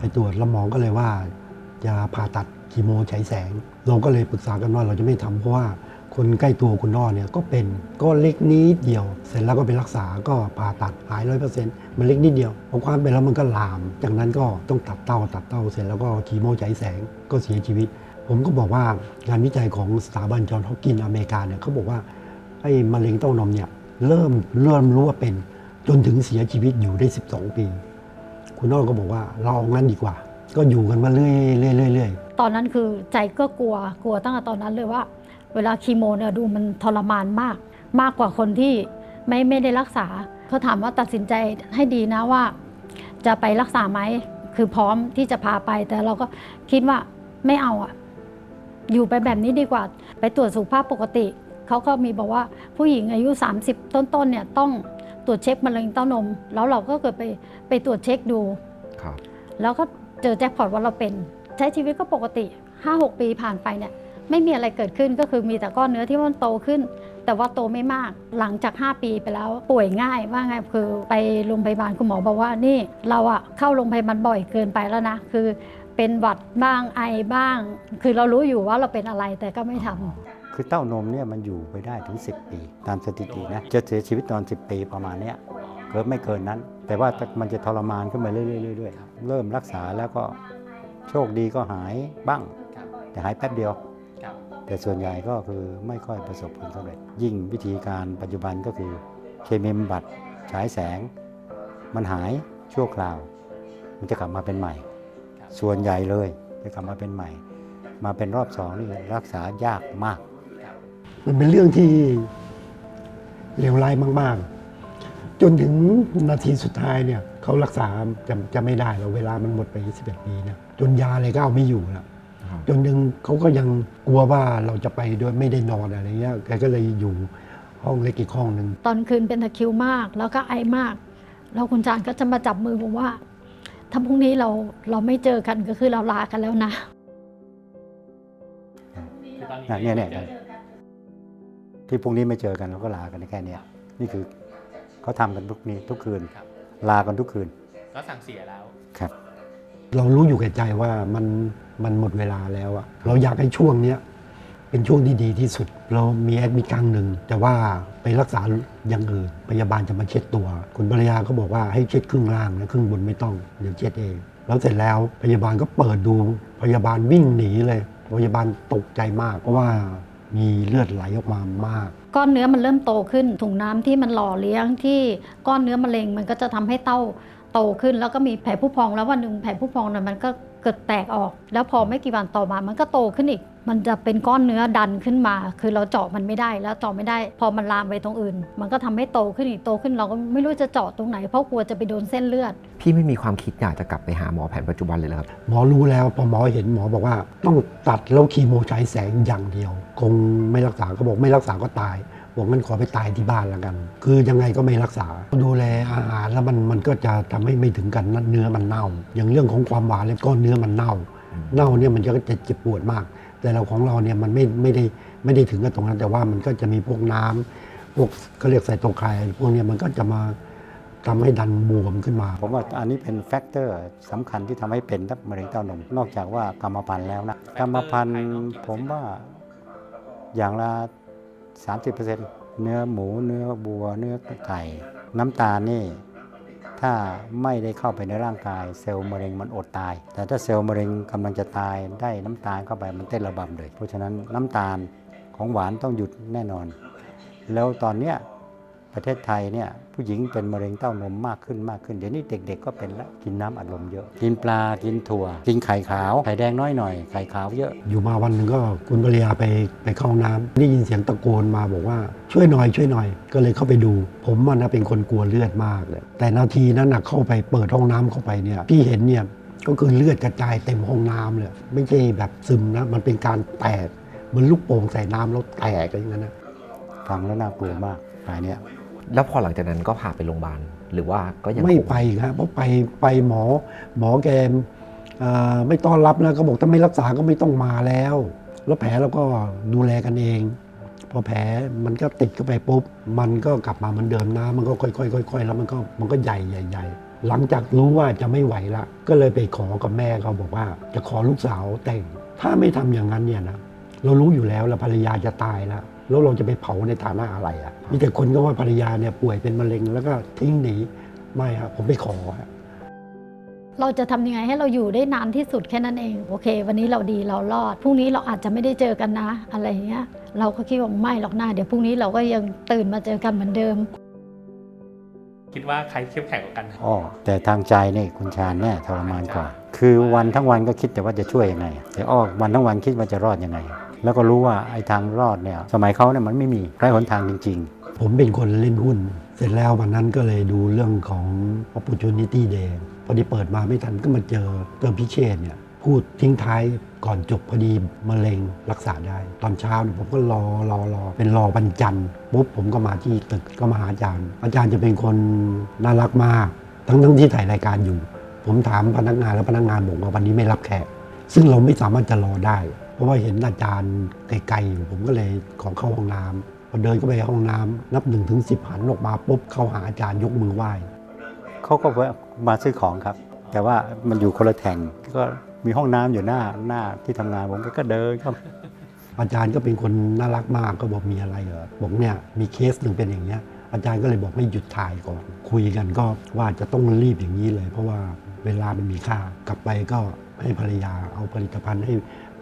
ไปตรวจแล้วหมอก็เลยว่าจะผ่าตัดคีโมฉายแสง เราก็เลยปรึกษากันว่าเราจะไม่ทำเพราะว่าคนใกล้ตัวคุณนอเนี่ยก็เป็นก็เล็กนิดเดียว เสร็จแล้วก็ไปรักษาก็ผ่าตัดหายร้อยเปอร์เซ็นต์มันเล็กนิดเดียวพอความเป็นแล้วมันก็ลาม จากนั้นก็ต้องตัดเต้าตัดเต้าเสร็จแล้วก็คีโมฉายแสงก็เสียชีวิต ผมก็บอกว่างานวิจัยของสถาบันจอห์นฮอปกินส์อเมริกาเนี่ยเขาบอกว่าไอ้มะเร็งเต้านมเนี่ยเริ่มเริ่มรู้ว่าเป็นจนถึงเสียชีวิตอยู่ได้ 12 ปี คุณน้อก็บอกว่าเราเอางั้นดีกว่า ก็อยู่กันมาเรื่อยๆเรื่อยๆตอนนั้นคือใจก็กลัวกลัวตั้งแต่ตอนนั้นเลยว่า เวลาคีโมเนี่ยดูมันทรมานมาก มากกว่าคนที่ไม่ไม่ได้รักษาเขาถามว่าตัดสินใจให้ดีนะว่า จะไปรักษาไหมคือพร้อมที่จะพาไปแต่เราก็คิดว่าไม่เอาอะอยู่ไปแบบนี้ดีกว่า ไปตรวจสุขภาพปกติเขาก็มีบอกว่าผู้หญิงอายุ 30 ต้นๆเนี่ยต้อง รวจเช็คมะเร็งเต้านม แล้วเราก็เกิดไปไปตรวจเช็คดูครับแล้วก็เจอแจ็คพอตว่าเราเป็น ใช้ชีวิตก็ปกติ5-6ปีผ่านไปเนี่ยไม่มีอะไรเกิดขึ้นก็คือมีแต่ก้อนเนื้อที่มันโตขึ้น แต่ว่าโตไม่มากหลังจาก 5 ปีไปแล้ว ป่วยง่ายว่าไงคือไปโรงพยาบาลคุณหมอบอกว่านี่ เราอะเข้าโรงพยาบาลบ่อยเกินไปแล้วนะ คือเป็นหวัดบ้างไอบ้าง คือเรารู้อยู่ว่าเราเป็นอะไรแต่ก็ไม่ทำ คือเต้านมเนี่ยมันอยู่ไปได้ถึง 10 ปี ตามสถิตินะจะเสียชีวิตตอน 10 ปีประมาณเนี้ยเกิดไม่เกินนั้น แต่ว่ามันจะทรมานขึ้นมาเรื่อยๆเริ่มรักษาแล้วก็โชคดีก็หายบ้าง แต่หายแป๊บเดียว แต่ส่วนใหญ่ก็คือไม่ค่อยประสบผลสำเร็จ ยิ่งวิธีการปัจจุบันก็คือเคมีบำบัดฉายแสง มันหายชั่วคราว มันจะกลับมาเป็นใหม่ ส่วนใหญ่เลยจะกลับมาเป็นใหม่ มาเป็นรอบสองนี่รักษายากมาก มันเป็นเรื่องที่เลวร้ายมาก ๆ จนถึงนาทีสุดท้ายเนี่ยเขารักษาจะจะไม่ได้แล้วเวลามันหมดไป 11 ปีเนี่ยจนยาอะไรก็เอาไม่อยู่แล้วครับจนถึงเขาก็ยังกลัวว่าเราจะไปโดยไม่ได้นอนอะไรเงี้ยแกก็เลยอยู่ห้องเล็กอีกห้องหนึ่งตอนคืนเป็นตะคริวมาก แล้วก็ไอมาก แล้วคุณจานก็จะมาจับมือผมว่าถ้าพรุ่งนี้เราเราไม่เจอกันก็คือเราลากันแล้วนะนะเนี่ยเนี่ยเนี่ย ที่พรุ่งนี้ไม่เจอกันเราก็ลากันแค่เนี้ยนี่คือเขาทำกันทุกนี้ทุกคืน ครับ ลากันทุกคืนก็สั่งเสียแล้ว ครับ เรารู้อยู่แก่ใจว่ามันมันหมดเวลาแล้วอะเราอยากให้ช่วงเนี้ยเป็นช่วงที่ดีที่สุด เรามีแอดมิดครั้งหนึ่ง แต่ว่าไปรักษาอย่างอื่นพยาบาลจะมาเช็ดตัว คุณภรรยาก็บอกว่าให้เช็ดครึ่งล่างนะครึ่งบนไม่ต้องเดี๋ยวเช็ดเอง แล้วเสร็จแล้วพยาบาลก็เปิดดูพยาบาลวิ่งหนีเลย พยาบาลตกใจมากเพราะว่า มีเลือดไหลออกมามาก ก้อนเนื้อมันเริ่มโตขึ้น ถุงน้ำที่มันหล่อเลี้ยงที่ก้อนเนื้อมะเร็งมันก็จะทำให้เต้าโตขึ้น แล้วก็มีแผลผู้พองแล้ววันหนึ่งแผลผู้พองนั้นมันก็เกิดแตกออก แล้วพอไม่กี่วันต่อมามันก็โตขึ้นอีก มันจะเป็นก้อนเนื้อดันขึ้นมา คือเราเจาะมันไม่ได้แล้วเจาะไม่ได้ พอมันลามไปตรงอื่น มันก็ทำให้โตขึ้นอีกโตขึ้นเราก็ไม่รู้จะเจาะตรงไหน เพราะกลัวจะไปโดนเส้นเลือด พี่ไม่มีความคิดอยากจะกลับไปหาหมอแผนปัจจุบันเลยเหรอครับ หมอรู้แล้วพอหมอเห็นหมอบอกว่า ต้องตัดแล้วคีโมฉายแสงอย่างเดียว คงไม่รักษาก็บอกไม่รักษาก็ตายบอกงั้นขอไปตายที่บ้านละกัน คือยังไงก็ไม่รักษา ดูแลอาหารแล้วมันมันก็จะทำให้ไม่ถึงกันนั่นเนื้อมันเน่า อย่างเรื่องของความหวานแล้วก็เนื้อมันเน่า เน่าเนี่ยมันจะจะเจ็บปวดมาก แต่เราของเราเนี่ยมันไม่ไม่ได้ไม่ได้ถึงกับตรงนั้น แต่ว่ามันก็จะมีพวกน้ำพวกเขาเรียกไซโตไคน์พวกเนี้ยมันก็จะมาทำให้ดันบวมขึ้นมา ผมว่าอันนี้เป็นแฟกเตอร์สำคัญที่ทำให้เป็นมะเร็งเต้านม นอกจากว่ากรรมพันธุ์แล้วนะ กรรมพันธุ์ผมว่าอย่างละ 30%เนื้อหมู เนื้อบัว เนื้อไก่ น้ำตาลนี่ ถ้าไม่ได้เข้าไปในร่างกายเซลล์มะเร็งมันอดตาย แต่ถ้าเซลล์มะเร็งกำลังจะตายได้น้ำตาลเข้าไปมันเต้นระบำเลย เพราะฉะนั้นน้ำตาลของหวานต้องหยุดแน่นอน แล้วตอนเนี้ย ประเทศไทยเนี่ยผู้หญิงเป็นมะเร็งเต้านมมากขึ้นมากขึ้น เดี๋ยวนี้เด็ก ๆ ก็เป็นละกินน้ำอัดลมเยอะ กินปลากินถั่ว กินไข่ขาว ไข่แดงน้อยหน่อยไข่ขาวเยอะ อยู่มาวันหนึ่งก็คุณภรรยาไปไปเข้าห้องน้ำได้ยินเสียงตะโกนมาบอกว่าช่วยหน่อยช่วยหน่อย ก็เลยเข้าไปดู ผมมันนะเป็นคนกลัวเลือดมากเลยแต่นาทีนั้นนะเข้าไปเปิดห้องน้ำเข้าไปเนี่ยที่เห็นเนี่ยก็คือเลือดกระจายเต็มห้องน้ำเลยไม่ใช่แบบซึมนะมันเป็นการแตกเหมือนลูกโป่งใส่น้ำแล้วแตกอะไรอย่างนั้นนะฟังแล้วน่ากลัวมากรายเนี้ย แล้วพอหลังจากนั้นก็พาไปโรงพยาบาลหรือว่าก็ยังไม่คงไปครับเพราะไปไปหมอหมอแกเอ่อไม่ต้อนรับนะก็บอกถ้าไม่รักษาก็ไม่ต้องมาแล้ว แล้วแผลเราก็ดูแลกันเอง พอแผลมันก็ติดเข้าไปปุ๊บ มันก็กลับมาเหมือนเดิมนะมันก็ค่อยๆค่อยๆแล้วมันก็มันก็ใหญ่ใหญ่ใหญ่หลังจากรู้ว่าจะไม่ไหวละ ก็เลยไปขอกับแม่เขาบอกว่า จะขอลูกสาวแต่ง ถ้าไม่ทำอย่างนั้นเนี่ยนะเรารู้อยู่แล้วแล้วภรรยาจะตายแล้ว แล้วเราจะไปเผาในฐานะอะไรอะ่ะมีแต่คนก็ว่าภรรยาเนี่ยป่วยเป็นมะเร็งแล้วก็ทิ้งหนีไม่ครับผมไปขอฮะเราจะทำยังไงให้เราอยู่ได้นานที่สุดแค่นั้นเอง โอเค วันนี้เราดีเรารอดพรุ่งนี้เราอาจจะไม่ได้เจอกันนะ อะไรอย่างเงี้ย เราก็คิดว่าไม่หรอกหน้าเดี๋ยวพรุ่งนี้เราก็ยังตื่นมาเจอกันเหมือนเดิม คิดว่าใครเข้มแข็งกว่ากันนะอ๋อแต่ทางใจนี่คุณชาญแน่ทรมานกว่า คือวันทั้งวันก็คิดแต่ว่าจะช่วยยังไงแต่อ้อวันทั้งวันคิดว่าจะรอดยังไง แล้วก็รู้ว่าไอ้ทางรอดเนี่ยสมัยเขาเนี่ยมันไม่มีไร้หนทางจริง ๆ ผมเป็นคนเล่นหุ้น เสร็จแล้ววันนั้นก็เลยดูเรื่องของ opportunity day พอดีเปิดมาไม่ทันก็มาเจอเติมพิเชษเนี่ยพูดทิ้งท้ายก่อนจบพอดีมะเร็งรักษาได้ ตอนเช้าเนี่ยผมก็รอรอรอเป็นรอวันจันทร์ปุ๊บผมก็มาที่ตึกก็มาหาอาจารย์ อาจารย์จะเป็นคนน่ารักมาก ทั้งทั้งที่ถ่ายรายการอยู่ ผมถามพนักงานแล้วพนักงานบอกว่าวันนี้ไม่รับแขกซึ่งเราไม่สามารถจะรอได้ ราะว่าเห็นอาจารย์ไกลๆอยู่ผมก็เลยขอเข้าห้องน้ำพอเดินเข้าไปห้องน้ำนับหนึ่งถึงสิบหันออกมาปุ๊บเข้าหาอาจารย์ยกมือไหว้เขาก็แวะมาซื้อของครับ แต่ว่ามันอยู่คนละแท่งก็มีห้องน้ำอยู่หน้าหน้าที่ทำงานผมก็เดินเข้าอาจารย์ก็เป็นคนน่ารักมากก็บอกมีอะไรเหรอบอกเนี่ยมีเคสหนึ่งเป็นอย่างเงี้ยอาจารย์ก็เลยบอกให้หยุดถ่ายก่อน คุยกันก็ว่าจะต้องรีบอย่างนี้เลย เพราะว่าเวลามันมีค่ากลับไปก็ให้ภรรยาเอาผลิตภัณฑ์ให้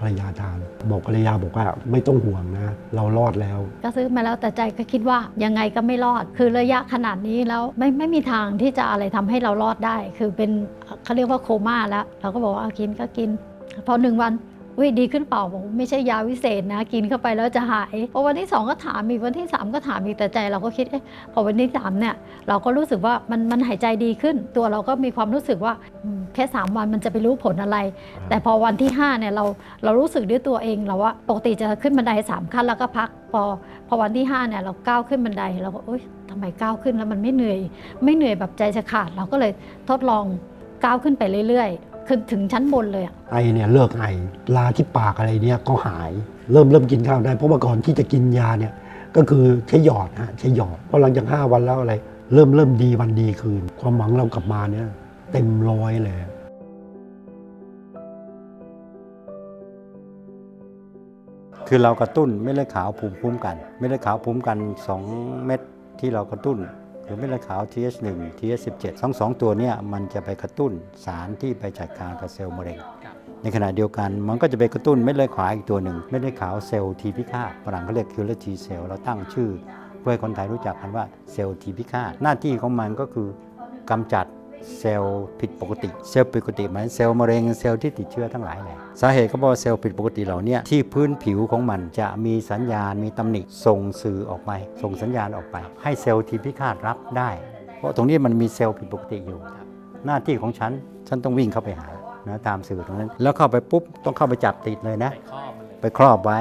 ภรรยาทาน บอกภรรยาบอกว่าไม่ต้องห่วงนะ เรารอดแล้ว ก็ซื้อมาแล้วแต่ใจก็คิดว่ายังไงก็ไม่รอด คือระยะขนาดนี้แล้วไม่ไม่มีทางที่จะอะไรทำให้เรารอดได้ คือเป็นเขาเรียกว่าโคม่าแล้ว เราก็บอกว่าเอากินก็กิน พอหนึ่งวัน อุ้ยดีขึ้นเปล่าบอกไม่ใช่ยาวิเศษนะ กินเข้าไปแล้วจะหายพอวันที่สองก็ถามอีกวันที่สามก็ถามอีกแต่ใจเราก็คิดเอ๊ะพอวันที่สามเนี่ยเราก็รู้สึกว่ามันมันหายใจดีขึ้น ตัวเราก็มีความรู้สึกว่าแค่สามวันมันจะไปรู้ผลอะไร แต่พอวันที่ห้าเนี่ยเราเรารู้สึกด้วยตัวเองเราว่าปกติจะขึ้นบันไดสามขั้นแล้วก็พักพอพอวันที่ห้าเนี่ยเราก้าวขึ้นบันไดเราก็เอ้ยทำไมก้าวขึ้นแล้วมันไม่เหนื่อย ไม่เหนื่อยแบบใจจะขาด เราก็เลยทดลองก้าวขึ้นไปเรื่อยๆ ขึ้นถึงชั้นบนเลยอะไอเนี่ยเลิกไอลาที่ปากอะไรเนี่ยก็หาย เริ่มเริ่มกินข้าวได้ เพราะว่าก่อนที่จะกินยาเนี่ยก็คือใช้หยอดฮะใช้หยอดพอหลังจาก5วันแล้วอะไร เริ่มเริ่มดีวันดีคืน ความหวังเรากลับมาเนี่ยเต็มร้อยเลยคือเรากระตุ้นเม็ดเลือดขาวภูมิคุ้มกัน เม็ดเลือดขาวภูมิคุ้มกัน 2 เม็ดที่เรากระตุ้น คือเม็ดเลือดขาว TH1 TH17 ทั้งสองตัวเนี่ยมันจะไปกระตุ้นสารที่ไปจัดการกับเซลล์มะเร็ง ในขณะเดียวกันมันก็จะไปกระตุ้นเม็ดเลือดขาวอีกตัวหนึ่งเม็ดเลือดขาวเซลล์ทีพิฆาตฝรั่งเขาเรียก killer T cell เราตั้งชื่อ เพื่อให้คนไทยรู้จักกันว่าเซลล์ทีพิฆาตหน้าที่ของมันก็คือกำจัด เซลล์ผิดปกติ เซลล์ผิดปกติหมายถึงเซลล์มะเร็งเซลล์ที่ติดเชื้อทั้งหลายแหละสาเหตุก็เพราะว่าเซลล์ผิดปกติเหล่าเนี้ที่พื้นผิวของมันจะมีสัญญาณมีตำหนิส่งสื่อออกไป ส่งสัญญาณออกไป ให้เซลล์ทีพิฆาตรับได้ เพราะตรงนี้มันมีเซลล์ผิดปกติอยู่ หน้าที่ของฉันฉันต้องวิ่งเข้าไปหานะตามสื่อตรงนั้น แล้วเข้าไปปุ๊บต้องเข้าไปจับติดเลยนะ ไปข้อมันเลยไปครอบไว้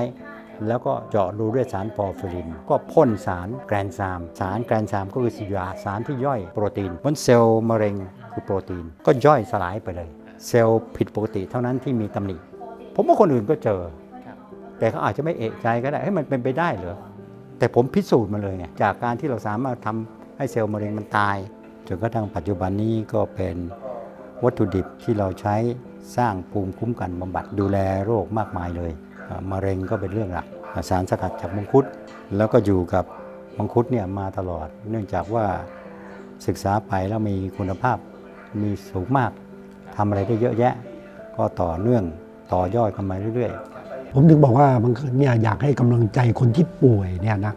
แล้วก็เจาะรูด้วยสารปอร์ฟิริน ก็พ่นสารแกรนซาม สารแกรนซามก็คือสยาสารที่ย่อยโปรตีนบนเซลล์มะเร็งคือโปรตีน ก็ย่อยสลายไปเลย เซลล์ผิดปกติเท่านั้นที่มีตำหนิ ผมว่าคนอื่นก็เจอ แต่เขาอาจจะไม่เอะใจก็ได้ให้มันเป็นไปได้เหรอ แต่ผมพิสูจน์มาเลยไงจากการที่เราสามารถทำให้เซลล์มะเร็งมันตายจนกระทั่งปัจจุบันนี้ก็เป็นวัตถุดิบที่เราใช้สร้างภูมิคุ้มกันบำบัดดูแลโรคมากมายเลย มะเร็งก็เป็นเรื่องหลักอ่าสารสกัดจากมังคุดแล้วก็อยู่กับมังคุดเนี่ยมาตลอด เนื่องจากว่าศึกษาไปแล้วมีคุณภาพมีสูงมากทำอะไรได้เยอะแยะ ก็ต่อเนื่องต่อยอดกันมาเรื่อยๆ ผมถึงบอกว่าบางครั้งเนี่ยอยากให้กำลังใจคนที่ป่วยเนี่ยนะ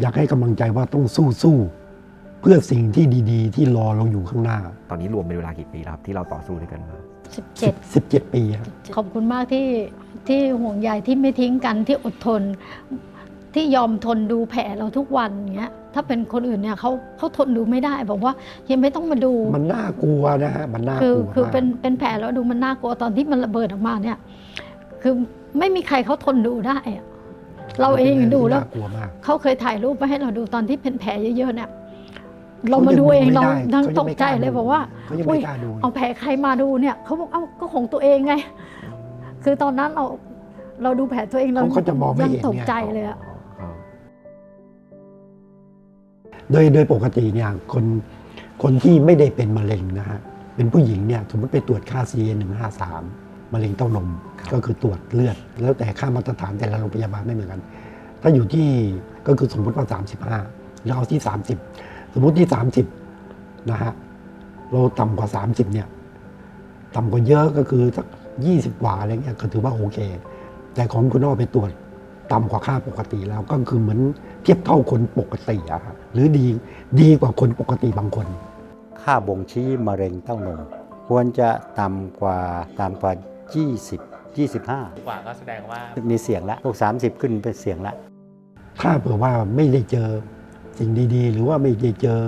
อยากให้กำลังใจว่าต้องสู้สู้ๆเพื่อสิ่งที่ดี ๆ ที่รอเราอยู่ข้างหน้า ตอนนี้รวมเป็นเวลากี่ปีแล้วครับที่เราต่อสู้ด้วยกันมา 17 17 ปีครับ ขอบคุณมากที่ที่ห่วงใยที่ไม่ทิ้งกันที่อดทน ที่ยอมทนดูแผลเราทุกวันอย่างเงี้ยถ้าเป็นคนอื่นเนี่ยเขาเขาทนดูไม่ได้บอกว่ายังไม่ต้องมาดูมันน่ากลัวนะฮะมันน่ากคือลัวคือมากเป็นเป็นแผลแล้วดูมันน่ากลัวตอนที่มันระเบิดออกมาเนี่ย คือไม่มีใครเขาทนดูได้อะเราเองดูแล้ว น่ากลัวมาก เขาเคยถ่ายรูปมาให้เราดูตอนที่เป็นแผลเยอะๆเนี่ย เรามาดูเองไม่เราได้ทั้งเขาตยังกไม่ใจกล้าเลยดูบอกว่าเขายังอุ๊ไม่ยกล้าดูเอาแผลใครมาดูเนี่ยเขาบอกเอ้าก็ของตัวเองไง คือตอนนั้นเราเราดูแผลตัวเองเราเขาเขาจะมองไม่ยังเห็นตกเนี่ยใจเลยอะครับโดยโดยปกติเนี่ยคนคนที่ไม่ได้เป็นมะเร็งนะฮะเป็นผู้หญิงเนี่ยสมมติไปตรวจค่า CA 153มะเร็งเต้านมก็คือตรวจเลือด แล้วแต่ค่ามาตรฐานแต่ละโรงพยาบาลไม่เหมือนกัน ถ้าอยู่ที่ก็คือสมมติว่า 35 แล้วเอาที่ 30 สมมติที่ 30นะฮะเราต่ำกว่า 30เนี่ยต่ำกว่าเยอะก็คือสัก20 กว่าอะไรเงี้ยก็ถือว่าโอเค แต่ของคุณอ้อไปตรวจต่ำกว่าค่าปกติแล้วก็คือเหมือนเทียบเท่าคนปกติอะครับหรือดีดีกว่าคนปกติบางคน ค่าบ่งชี้มะเร็งเต้านมควรจะต่ำกว่าต่ำกว่า 20 25 กว่าก็แสดงว่ามีเสี่ยงแล้วพวก30 ขึ้นเป็นเสี่ยงแล้วถ้าเผื่อว่าไม่ได้เจอ สิ่งดีๆ หรือว่าไม่ได้เจอ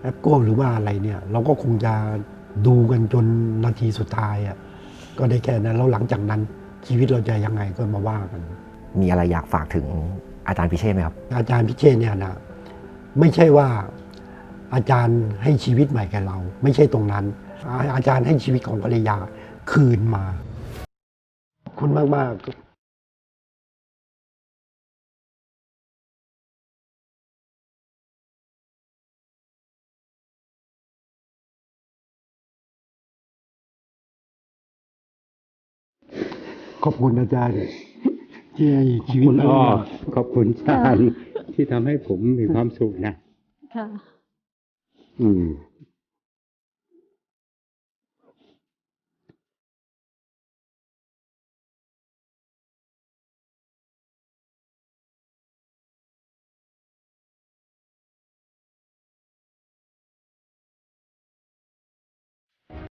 แอปโก้หรือว่าอะไรเนี่ย เราก็คงจะดูกันจนนาทีสุดท้ายอะก็ได้แค่นั้นแล้วหลังจากนั้นชีวิตเราจะยังไงก็มาว่ากัน มีอะไรอยากฝากถึงอาจารย์พิเชษไหมครับ อาจารย์พิเชษเนี่ยนะไม่ใช่ว่าอาจารย์ให้ชีวิตใหม่แก่เรา ไม่ใช่ตรงนั้น อาอาจารย์ให้ชีวิตของภรรยาคืนมาขอบคุณมากมากๆ ขอบคุณอาจารย์ที่ให้ชีวิตคุณเราอ้อขอบคุณชาญที่ทำให้ผมมีความสุขนะ ค่ะ อืม